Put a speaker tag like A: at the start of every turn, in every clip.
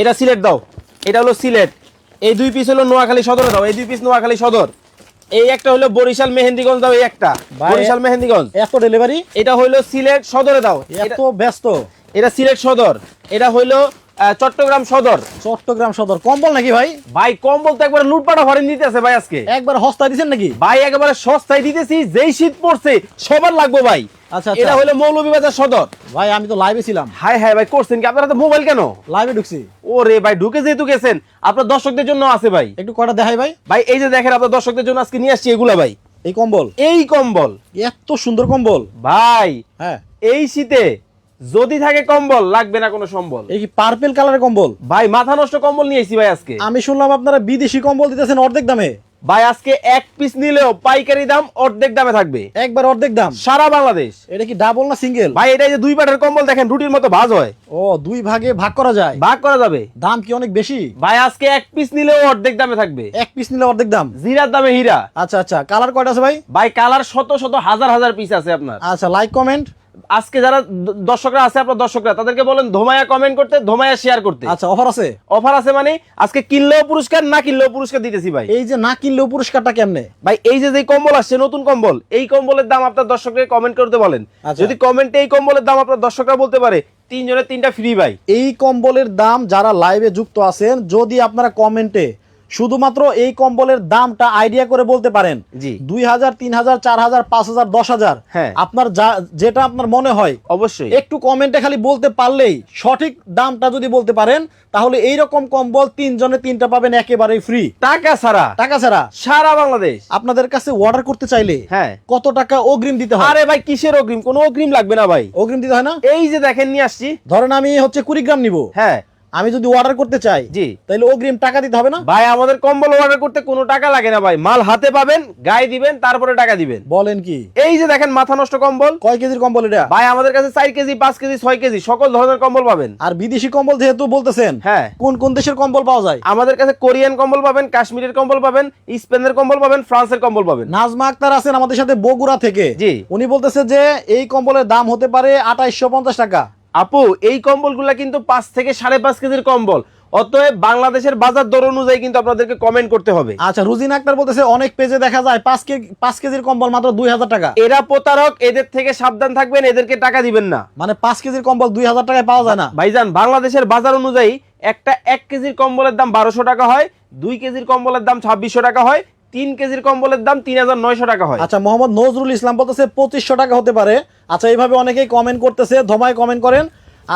A: এটা সিলেট দাও। এটা হলো সিলেট। এই দুই পিস হলো নোয়াখালী সদরে দাও। এই দুই পিস নোয়াখালী সদর। এই একটা হলো বরিশাল মেহেন্দিগঞ্জ দাও এই একটা। বরিশাল মেহেন্দিগঞ্জ।
B: এত ডেলিভারি
A: এটা হলো সিলেট সদরে দাও।
B: এত ব্যস্ত।
A: এটা সিলেট সদর। এটা হইল আহ, চট্টগ্রাম সদর।
B: চট্টগ্রাম সদর। কম্বল নাকি ভাই?
A: ভাই কম বলতে একবার লুটপাটা ভরে নিতেছে ভাই আজকে।
B: একবার হস্তা দিচ্ছেন নাকি?
A: ভাই একেবারে সস্তায় দিতেছি যেই শীত পড়ছে সবার লাগবে ভাই।
B: আচ্ছা, আচ্ছা।
A: এটা হলো মৌলভীবাজার সদর।
B: ভাই আমি তো লাইভে ছিলাম।
A: হাই হাই ভাই করছেন কি? আপনারা তো মোবাইল কেন?
B: লাইভে ঢুকছি।
A: ওরে ভাই ঢুকে যেহেতু গেছেন আপনার দর্শকদের জন্য আছে ভাই।
B: একটু কয়টা দেখাই ভাই?
A: ভাই এই যে দেখেন আপনার দর্শকদের জন্য আজকে নিয়ে আসছি এগুলা ভাই।
B: এই কম্বল?
A: এই কম্বল।
B: এত সুন্দর কম্বল।
A: ভাই
B: হ্যাঁ।
A: এই শীতে যদি থাকে কম্বল লাগবে না কোনো সম্বল।
B: এই কি পার্পেল কালারের কম্বল?
A: ভাই মাথা নষ্ট কম্বল নিয়ে এসেছি ভাই আজকে।
B: আমি শুনলাম আপনারা বিদেশি কম্বল দিতেছেন অর্ধেক দামে।
A: ভাই আজকে এক পিস নিলেও পাইকারি দাম অর্ধেক দামে থাকবে।
B: একবার অর্ধেক দাম।
A: সারা বাংলাদেশ।
B: এটা কি ডাবল না সিঙ্গেল
A: ভাই এটা যে দুই পাটের কম্বল দেখেন রুটির মতো ভাজ হয়।
B: ও দুই ভাগে ভাগ করা যায়।
A: ভাগ করা যাবে।
B: দাম কি অনেক বেশি?
A: ভাই আজকে এক পিস নিলেও অর্ধেক দামে থাকবে।
B: এক পিস নিলে অর্ধেক দাম।
A: জিরার দামে হীরা।
B: আচ্ছা আচ্ছা। কালার কয়টা আছে ভাই?
A: ভাই কালার শত শত হাজার হাজার পিস আছে আপনার।
B: আচ্ছা লাইক কমেন্ট
A: আজকে যারা দর্শকরা আছে আপনার দর্শকরা তাদেরকে বলেন ধোমায়া কমেন্ট করতে ধোমায়া শেয়ার করতে।
B: আচ্ছা অফার আছে?
A: অফার আছে মানে আজকে কিনলেও পুরস্কার না কিনলেও পুরস্কার দিতেছি ভাই।
B: এই যে না কিনলেও পুরস্কারটা কেমনে?
A: ভাই এই যে যে কম্বল আসছে নতুন কম্বল এই কম্বলের দাম আপনার দর্শককে কমেন্ট করতে বলেন।
B: আচ্ছা।
A: যদি কমেন্টে এই কম্বলের দাম আপনার দর্শকরা বলতে পারে তিনজনের তিনটা ফ্রি ভাই।
B: এই কম্বলের দাম যারা লাইভে যুক্ত আছেন যদি আপনারা কমেন্টে শুধুমাত্র এই কম্বলের দামটা আইডিয়া করে বলতে পারেন।
A: জি।
B: দুই হাজার তিন হাজার চার হাজার পাঁচ হাজার দশ হাজার।
A: হ্যাঁ।
B: আপনার যেটা আপনার মনে হয়।
A: অবশ্যই।
B: একটু কমেন্টে খালি বলতে পারলেই সঠিক দামটা যদি বলতে পারেন তাহলে এই রকম কম্বল তিনজনে তিনটা পাবেন একেবারেই ফ্রি
A: টাকা ছাড়া।
B: টাকা ছাড়া।
A: সারা বাংলাদেশ।
B: আপনাদের কাছে অর্ডার করতে চাইলে
A: হ্যাঁ।
B: কত টাকা অগ্রিম দিতে হয়?
A: আরে ভাই কিসের অগ্রিম? কোনো অগ্রিম লাগবে না ভাই।
B: অগ্রিম দিতে হয় না?
A: এই যে দেখেন নিয়ে আসছি।
B: ধরেন আমি হচ্ছে কুড়ি গ্রাম নিব।
A: হ্যাঁ।
B: আমি যদি অর্ডার করতে চাই
A: জি।
B: তাহলে অগ্রিম টাকা দিতে হবে না?
A: ভাই আমাদের কম্বল অর্ডার করতে কোনো টাকা লাগে না ভাই। মাল হাতে পাবেন গায়ে দিবেন তারপরে টাকা দিবেন।
B: বলেন কি?
A: এই যে দেখেন মাথা নষ্ট কম্বল।
B: কয় কেজির কম্বল এটা?
A: ভাই আমাদের কাছে চার কেজি পাঁচ কেজি ছয় কেজি সকল ধরনের কম্বল পাবেন।
B: আর বিদেশি কম্বল যেহেতু বলতেছেন
A: হ্যাঁ।
B: কোন কোন দেশের কম্বল পাওয়া যায়?
A: আমাদের কাছে কোরিয়ান কম্বল পাবেন কাশ্মীরের কম্বল পাবেন স্পেনের কম্বল পাবেন ফ্রান্সের কম্বল পাবেন।
B: নাজমা আক্তার আছেন আমাদের সাথে বগুড়া থেকে।
A: জি।
B: উনি বলতেছে যে এই কম্বলের দাম হতে পারে আঠাইশশো পঞ্চাশ টাকা।
A: আপু এই কম্বলগুলা কিন্তু পাঁচ থেকে সাড়ে পাঁচ কেজির কম্বল। অতএব বাংলাদেশের বাজার দর অনুযায়ী কিন্তু আপনাদেরকে কমেন্ট করতে হবে।
B: আচ্ছা রুজিন আক্তার বলতেছে অনেক পেজে দেখা যায় পাঁচ কেজি পাঁচ কেজির কম্বল মাত্র দুই হাজার টাকা।
A: এরা প্রতারক এদের থেকে সাবধান থাকবেন এদেরকে টাকা দিবেন না।
B: মানে পাঁচ কেজির কম্বল দুই হাজার টাকায় পাওয়া যায় না।
A: ভাইজান বাংলাদেশের বাজার অনুযায়ী একটা এক কেজির কম্বলের দাম বারোশো টাকা হয় দুই কেজির কম্বলের দাম ছাব্বিশশো টাকা হয় তিন কেজির কম্বলের দাম তিন হাজার নয়শো টাকা হয়।
B: আচ্ছা মোহাম্মদ নজরুল ইসলাম বলতেছে পঁচিশশো টাকা হতে পারে। আচ্ছা এইভাবে অনেকেই কমেন্ট করতেছে ধমায় কমেন্ট করেন।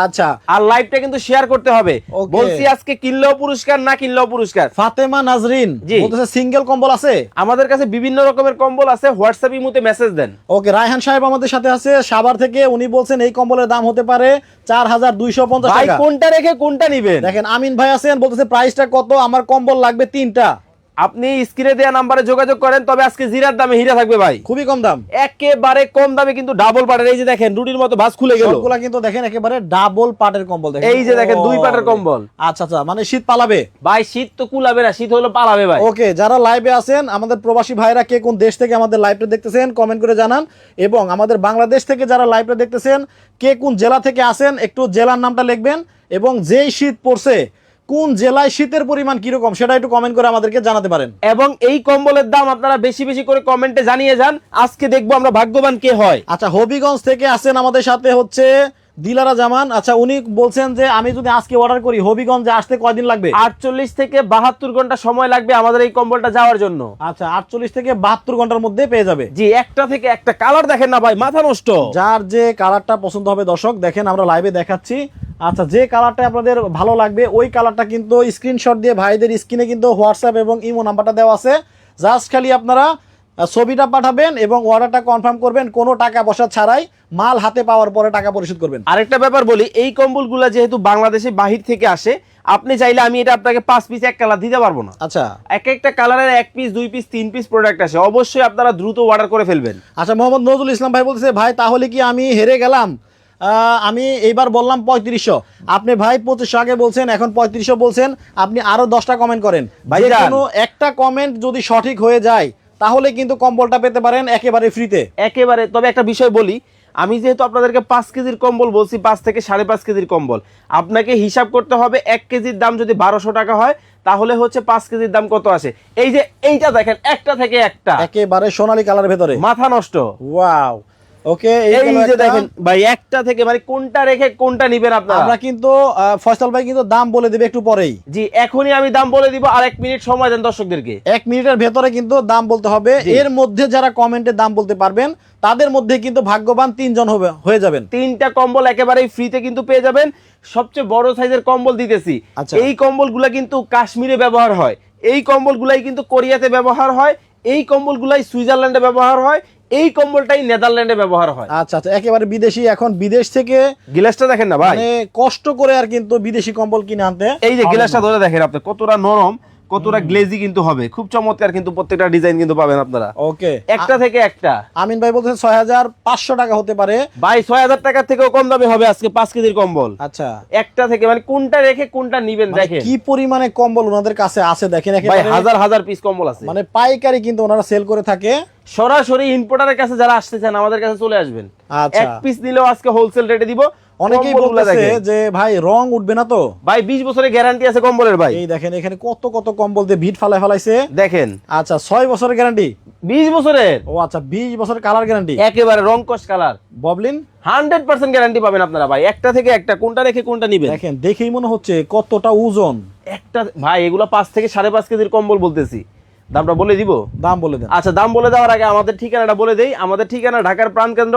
B: আচ্ছা।
A: আর লাইভটা কিন্তু শেয়ার করতে হবে. বলছি আজকে কিনলেও পুরস্কার না কিনলেও পুরস্কার?
B: ফাতেমা নাজরিন। বলতেছে সিঙ্গেল কম্বল আছে?
A: আমাদের কাছে বিভিন্ন রকমের কম্বল আছে হোয়াটসঅ্যাপ ইমুতে মেসেজ দেন।
B: ওকে রায়হান সাহেব আমাদের সাথে আছে সাভার থেকে উনি বলছেন এই কম্বলের দাম হতে পারে চার হাজার দুইশো পঞ্চাশ
A: কোনটা রেখে কোনটা নিবেন?
B: দেখেন আমিন ভাই আছেন বলতেছে প্রাইসটা কত আমার কম্বল লাগবে তিনটা।
A: আপনি স্ক্রিনে দেওয়া নাম্বারে যোগাযোগ করেন তবে আজকে জিরার দামে হীরা থাকবে ভাই।
B: খুবই কম দাম।
A: একেবারে কম দামে কিন্তু ডাবল পাটের এই যে দেখেন রুটির মতো ভাঁজ খুলে গেল।
B: সবগুলা কিন্তু দেখেন একেবারে ডাবল পাটের কম্বল দেখেন।
A: এই যে দেখেন দুই পাটের কম্বল।
B: আচ্ছা আচ্ছা মানে শীত পালাবে?
A: ভাই শীত তো কুলাবে না শীত হলো পালাবে ভাই।
B: ওকে যারা লাইভে আছেন আমাদের প্রবাসী ভাইরা কে কোন দেশ থেকে আমাদের লাইভটা দেখতেছেন কমেন্ট করে জানান। এবং আমাদের বাংলাদেশ থেকে যারা লাইভটা দেখতেছেন কে কোন জেলা থেকে আসেন একটু জেলার নামটা লিখবেন। এবং যেই শীত পড়ছে কোন জেলায় শীতের পরিমাণ কীরকম সেটা একটু কমেন্ট করে আমাদেরকে জানাতে পারেন।
A: এবং এই কম্বলের দাম আপনারা বেশি বেশি করে কমেন্টে জানিয়ে যান। আজকে দেখব আমরা ভাগ্যবান কে হয়।
B: আচ্ছা হবিগঞ্জ থেকে আসেন আমাদের সাথে হচ্ছে দিলারা জামান। আচ্ছা উনি বলছেন যে আমি যদি আজকে অর্ডার করি হবিগঞ্জে আসতে কয়দিন লাগবে?
A: আটচল্লিশ থেকে বাহাত্তর ঘণ্টা সময় লাগবে আমাদের এই কম্বলটা যাওয়ার জন্য।
B: আচ্ছা আটচল্লিশ থেকে বাহাত্তর ঘণ্টার মধ্যে পেয়ে যাবে।
A: জি একটা থেকে একটা কালার দেখেন না ভাই মাথা নষ্ট।
B: যার যে কালারটা পছন্দ হবে দর্শক দেখেন আমরা লাইভে দেখাচ্ছি। আচ্ছা যে কালারটা আপনাদের ভালো লাগবে ওই কালারটা কিন্তু স্ক্রিনশট দিয়ে ভাইদের স্ক্রিনে কিন্তু হোয়াটসঅ্যাপ এবং ইমো নাম্বারটা দেওয়া আছে। জাস্ট খালি আপনারা ছবিটা পাঠাবেন এবং অর্ডারটা কনফার্ম করবেন কোনো টাকা পয়সা ছাড়াই মাল হাতে পাওয়ার পরে টাকা পরিশোধ করবেন।
A: আরেকটা ব্যাপার বলি এই কম্বলগুলা যেহেতু বাংলাদেশে বাহির থেকে আসে আপনি চাইলে আমি এটা আপনাকে পাঁচ পিস এক কালার দিতে পারব না।
B: আচ্ছা।
A: এক একটা কালারের এক পিস দুই পিস তিন পিস প্রোডাক্ট আসে অবশ্যই আপনারা দ্রুত অর্ডার করে ফেলবেন।
B: আচ্ছা মোহাম্মদ নজরুল ইসলাম ভাই বলছে ভাই তাহলে কি আমি হেরে গেলাম? আমি এইবার বললাম পঁয়ত্রিশশো। আপনি ভাই পঁচিশশো আগে বলছেন এখন পঁয়ত্রিশশো বলছেন আপনি আরও দশটা কমেন্ট করেন। ভাই। কোনো একটা কমেন্ট যদি সঠিক হয়ে যায় তাহলে কিন্তু কম্বলটা পেতে পারেন একেবারে ফ্রিতে
A: একেবারে তবে একটা বিষয় বলি আমি যেহেতু আপনাদেরকে পাঁচ কেজির কম্বল বলছি পাঁচ থেকে সাড়ে পাঁচ কেজির কম্বল আপনাকে হিসাব করতে হবে এক কেজির দাম যদি বারোশো টাকা হয় তাহলে হচ্ছে পাঁচ কেজির দাম কত আসে এই যে এইটা দেখেন একটা থেকে একটা।
B: একেবারে সোনালী কালার ভেতরে।
A: মাথা নষ্ট।
B: ওয়াও ওকে
A: এই যে দেখেন ভাই একটা থেকে মানে কোনটা রেখে কোনটা নিবেন আপনারা?
B: আমরা কিন্তু ফয়সাল ভাই কিন্তু দাম বলে দেবে একটু পরেই।
A: জি এখনই আমি দাম বলে দিব আর এক মিনিট সময় দেন দর্শকদেরকে।
B: এক মিনিটের ভেতরে কিন্তু দাম বলতে হবে। এর মধ্যে যারা কমেন্টে দাম বলতে পারবেন তাদের মধ্যে কিন্তু ভাগ্যবান তিনজন হবে হয়ে যাবেন।
A: তিনটা কম্বল একেবারেই ফ্রিতে কিন্তু পেয়ে যাবেন। সবচেয়ে বড় সাইজের কম্বল দিতেছি।
B: আচ্ছা।
A: এই কম্বলগুলা কিন্তু কাশ্মীরে ব্যবহার হয়। এই কম্বলগুলাই কিন্তু কোরিয়াতে ব্যবহার হয়। এই কম্বলগুলাই সুইজারল্যান্ডে ব্যবহার হয়। এই কম্বলটাই নেদারল্যান্ডে ব্যবহার হয়।
B: আচ্ছা আচ্ছা একেবারে বিদেশি। এখন বিদেশ থেকে
A: গিলাসটা দেখেন না ভাই।
B: মানে কষ্ট করে আর কিন্তু বিদেশি কম্বল কিনে আনতে
A: এই যে গিলাসটা ধরে দেখেন আপনি কতটা নরম। কতটা গ্লেজি কিন্তু হবে। খুব চমৎকার কিন্তু প্রত্যেকটা ডিজাইন কিন্তু পাবেন আপনারা।
B: ওকে
A: একটা থেকে একটা।
B: আমিন ভাই বলছেন ছয় হাজার পাঁচশো টাকা হতে পারে।
A: ভাই ছয় হাজার টাকার থেকেও কম দামে হবে আজকে পাঁচ কেজির কম্বল।
B: আচ্ছা।
A: একটা থেকে মানে কোনটা রেখে কোনটা নিবেন
B: মানে
A: দেখেন।
B: কি পরিমাণে কম্বল ওনাদের কাছে আছে দেখেন
A: ভাই হাজার হাজার পিস কম্বল আছে।
B: মানে পাইকারি কিন্তু ওনারা সেল করে থাকে।
A: সরাসরি ইম্পোর্টারের কাছে যারা আসতে চান আমাদের কাছে চলে আসবেন।
B: আচ্ছা।
A: এক পিস নিলেও আজকে হোলসেল রেটে দিব।
B: অনেকেই বলতেছে যে ভাই রং উঠবে না তো?
A: ভাই বিশ বছরের গ্যারান্টি আছে কম্বলের ভাই।
B: এই দেখেন এখানে কত কত কম্বল দিয়ে ভিট ফালাই ফেলাইছে।
A: দেখেন।
B: আচ্ছা ছয় বছরের গ্যারান্টি
A: বিশ বছরের?
B: ও আচ্ছা বিশ বছরের কালার গ্যারান্টি
A: একেবারে রং কস কালার।
B: ববলিন?
A: হান্ড্রেড পার্সেন্ট গ্যারান্টি পাবেন আপনারা ভাই। একটা থেকে একটা কোনটা রেখে কোনটা নিবেন?
B: দেখেন দেখেই মনে হচ্ছে কতটা ওজন।
A: একটা ভাই এগুলো পাঁচ থেকে সাড়ে পাঁচ কেজির কম্বল বলতেছি। দামটা বলে দিব?
B: দাম বলে দেন।
A: আচ্ছা দাম বলে দেওয়ার আগে আমাদের ঠিকানাটা বলে দেই। আমাদের ঠিকানা ঢাকার প্রাণকেন্দ্র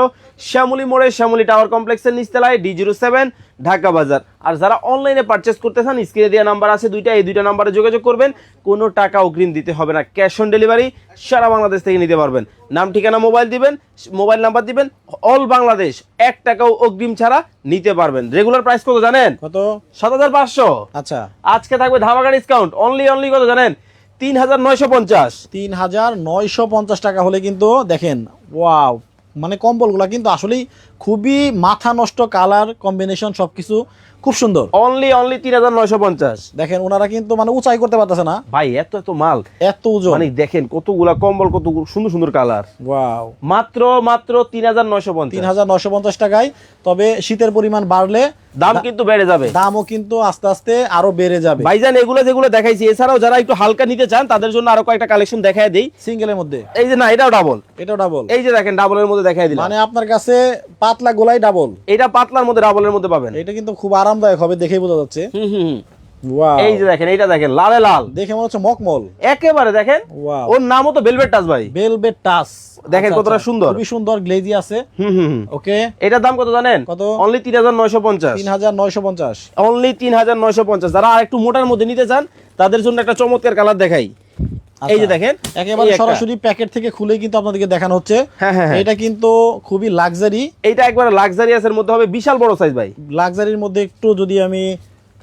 A: শ্যামলী মোড়ে শ্যামলী টাওয়ার কমপ্লেক্সের নিচতলায় ডি জিরো সেভেন ঢাকা বাজার। আর যারা অনলাইনে পারচেস করতে চান স্ক্রিনে দেওয়া নাম্বার আছে দুইটা এই দুইটা নাম্বারে যোগাযোগ করবেন। কোনো টাকা অগ্রিম দিতে হবে না। ক্যাশ অন ডেলিভারি সারা বাংলাদেশ থেকে নিতে পারবেন। নাম ঠিকানা মোবাইল দিবেন মোবাইল নাম্বার দিবেন। অল বাংলাদেশ এক টাকাও অগ্রিম ছাড়া নিতে পারবেন। রেগুলার প্রাইস কত জানেন?
B: কত?
A: সাত হাজার পাঁচশো।
B: আচ্ছা।
A: আজকে থাকবে ধামাকা ডিসকাউন্ট অনলি অনলি কত জানেন? তিন হাজার নয়শো পঞ্চাশ।
B: তিন হাজার নয়শো পঞ্চাশ টাকা হলে কিন্তু দেখেন ওয়াও মানে কম্বলগুলা কিন্তু আসলেই খুবই মাথা নষ্ট কালার কম্বিনেশন সবকিছু খুব সুন্দর।
A: অনলি অনলি তিন হাজার নয়শো পঞ্চাশ।
B: দেখেন ওনারা কিন্তু মানে উঁচাই করতে পারতেছে না।
A: ভাই এত এত মাল।
B: এত ওজন।
A: মানে দেখেন কতগুলা কম্বল কত সুন্দর সুন্দর কালার।
B: ওয়াও
A: মাত্র মাত্র তিন হাজার নয়শো পঞ্চাশ।
B: তিন হাজার নয়শো পঞ্চাশ টাকায়। তবে শীতের পরিমাণ বাড়লে
A: দাম কিন্তু বেড়ে যাবে।
B: দামও কিন্তু আস্তে আস্তে আরও বেড়ে যাবে।
A: ভাইজান এগুলো যেগুলো দেখাইছি এছাড়াও যারা একটু হালকা নিতে চান তাদের জন্য আরও কয়েকটা কালেকশন দেখায় দিই।
B: সিঙ্গেলের মধ্যে।
A: এই যে না এটাও ডাবল
B: এটাও ডাবল
A: এই যে দেখেন ডাবলের মধ্যে দেখাই দিলাম।
B: মানে আপনার কাছে পাতলা গোলাই ডাবল
A: এটা পাতলার মধ্যে ডাবলের মধ্যে পাবেন।
B: এটা কিন্তু খুব আরামদায়ক হবে দেখেই বোঝা যাচ্ছে।
A: হুম হুম হুম। এই যে দেখেন এইটা দেখেন লালে লাল।
B: দেখে মনে হচ্ছে মকমল
A: একেবারে দেখেন ওর নামও তো বেলভেট টাচ ভাই।
B: বেলভেট টাচ
A: দেখেন কতটা সুন্দর।
B: খুবই সুন্দর গ্লেজি আছে।
A: হুম হুম হুম।
B: ওকে
A: এটার দাম কত জানেন?
B: কত?
A: অনলি তিন হাজার নয়শো পঞ্চাশ।
B: তিন হাজার নয়শো পঞ্চাশ।
A: অনলি তিন হাজার নয়শো পঞ্চাশ। যারা আর একটু মোটার মধ্যে নিতে চান তাদের জন্য একটা চমৎকার কালার দেখাই। এই যে দেখেন
B: আচ্ছা। একেবারে। সরাসরি প্যাকেট থেকে খুলে কিন্তু আপনাদেরকে দেখানো হচ্ছে।
A: হ্যাঁ, হ্যাঁ, হ্যাঁ।
B: এটা কিন্তু খুবই লাক্সারি
A: এইটা একবার লাক্সারিয়াসের মধ্যে হবে বিশাল বড় সাইজ ভাই।
B: লাক্সারির মধ্যে একটু যদি আমি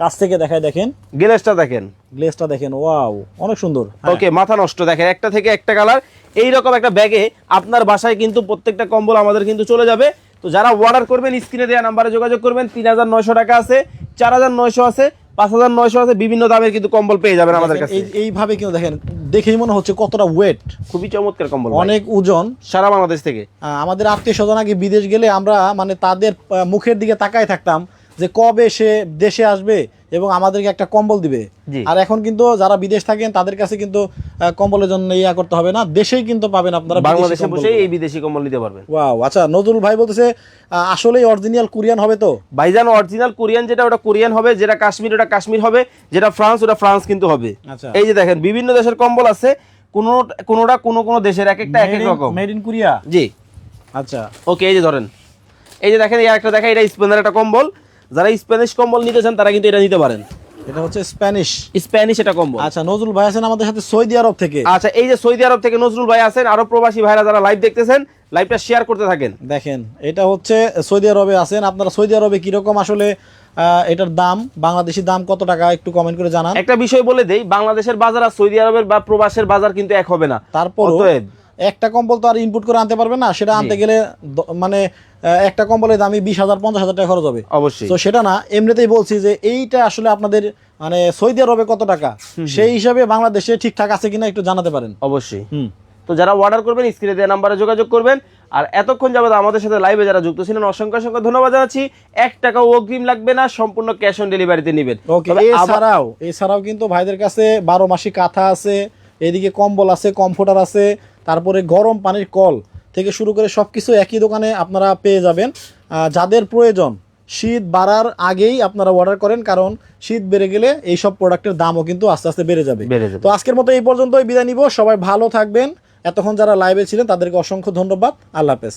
B: কাছ থেকে দেখাই দেখেন।
A: গ্লেসটা দেখেন।
B: গ্লেসটা দেখেন ওয়াও অনেক সুন্দর।
A: ওকে মাথা নষ্ট দেখেন একটা থেকে একটা কালার এই রকম একটা ব্যাগে আপনার বাসায় কিন্তু প্রত্যেকটা কম্বল আমাদের কিন্তু চলে যাবে। তো যারা অর্ডার করবেন স্ক্রিনে দেওয়া নাম্বারে যোগাযোগ করবেন। তিন হাজার নয়শো টাকা আছে চার হাজার নয়শো আছে। পাঁচ হাজার নয়শো আছে বিভিন্ন দামের কিন্তু কম্বল পেয়ে যাবেন আমাদের কাছে।
B: এই এইভাবে কিন্তু দেখেন দেখেই মনে হচ্ছে কতটা ওয়েট
A: খুবই চমৎকার কম্বল
B: অনেক ওজন।
A: সারা বাংলাদেশ থেকে।
B: আহ, আমাদের আত্মীয় স্বজন আগে বিদেশ গেলে আমরা মানে তাদের মুখের দিকে তাকায় থাকতাম। যে কবে সে দেশে আসবে এবং আমাদেরকে একটা কম্বল দিবে। আর এখন কিন্তু যারা বিদেশ থাকেন তাদের কাছে কিন্তু কম্বলের জন্য ইয়া করতে হবে না। দেশেই কিন্তু পাবেন আপনারা
A: বাংলাদেশে বসে এই বিদেশি কম্বল নিতে পারবেন।
B: ওয়াও আচ্ছা নজরুল ভাই বলতেছে আসলেই অরিজিনাল কোরিয়ান হবে তো?
A: ভাইজান অরিজিনাল কোরিয়ান যেটা ওটা কোরিয়ান হবে যেটা কাশ্মীর ওটা কাশ্মীর হবে যেটা ফ্রান্স ওটা ফ্রান্স কিন্তু হবে।
B: আচ্ছা।
A: এই যে দেখেন বিভিন্ন দেশের কম্বল আছে কোনো কোনোটা কোনো কোনো দেশের এক একটা এক এক রকম।
B: মেড ইন কোরিয়া
A: জি।
B: আচ্ছা।
A: ওকে এই যে ধরেন। এই যে দেখেন এই একটা দেখা এটা স্পেনের একটা কম্বল। যারা স্প্যানিশ কম্বল নিতে চান তারা কিন্তু এটা নিতে পারেন।
B: এটা হচ্ছে স্প্যানিশ
A: স্প্যানিশ এটা কম্বল।
B: আচ্ছা নজরুল ভাই আছেন আমাদের সাথে সৌদি আরব থেকে।
A: আচ্ছা এই যে সৌদি আরব থেকে নজরুল ভাই আছেন আরও প্রবাসী ভাইরা যারা লাইভ দেখতেছেন লাইভটা শেয়ার করতে থাকেন।
B: দেখেন এটা হচ্ছে সৌদি আরবে আছেন। আপনারা সৌদি আরবে কীরকম আসলে এটার দাম বাংলাদেশি দাম কত টাকা একটু কমেন্ট করে জানান।
A: একটা বিষয় বলে দেই বাংলাদেশের বাজার আর সৌদি আরবের বা প্রবাসের বাজার কিন্তু এক হবে না।
B: তারপর একটা কম্বল তো আর ইনপুট করে আনতে পারবে না সেটা আনতে গেলে মানে একটা কম্বলের দামই বিশ হাজার পঞ্চাশ হাজার টাকা খরচ হবে।
A: অবশ্যই।
B: তো সেটা না এমনিতেই বলছি যে এইটা আসলে আপনাদের মানে সৌদি আরবে কত টাকা? সেই হিসাবে বাংলাদেশে ঠিকঠাক আছে কিনা একটু জানাতে পারেন।
A: অবশ্যই।
B: হুম।
A: তো যারা অর্ডার করবেন স্ক্রিনে দেওয়া নাম্বারে যোগাযোগ করবেন। আর এতক্ষণ যাবত আমাদের সাথে লাইভে যারা যুক্ত ছিলেন অসংখ্য অসংখ্য ধন্যবাদ জানাচ্ছি। এক টাকাও অগ্রিম লাগবে না সম্পূর্ণ ক্যাশ অন ডেলিভারিতে নেবেন।
B: এছাড়াও এছাড়াও কিন্তু ভাইদের কাছে বারো মাসি কাঁথা আছে এদিকে কম্বল আছে কমফোর্টার আছে তারপরে গরম পানির কল থেকে শুরু করে সব কিছু একই দোকানে আপনারা পেয়ে যাবেন। যাদের প্রয়োজন শীত বাড়ার আগেই আপনারা অর্ডার করেন কারণ শীত বেড়ে গেলে এই সব প্রোডাক্টের দামও কিন্তু আস্তে আস্তে বেড়ে যাবে।
A: বেড়ে যাবে।
B: তো আজকের মতো এই পর্যন্তই বিদায় নিব সবাই ভালো থাকবেন। এতক্ষণ যারা লাইভে ছিলেন তাদেরকে অসংখ্য ধন্যবাদ। আল্লাহ হাফেজ।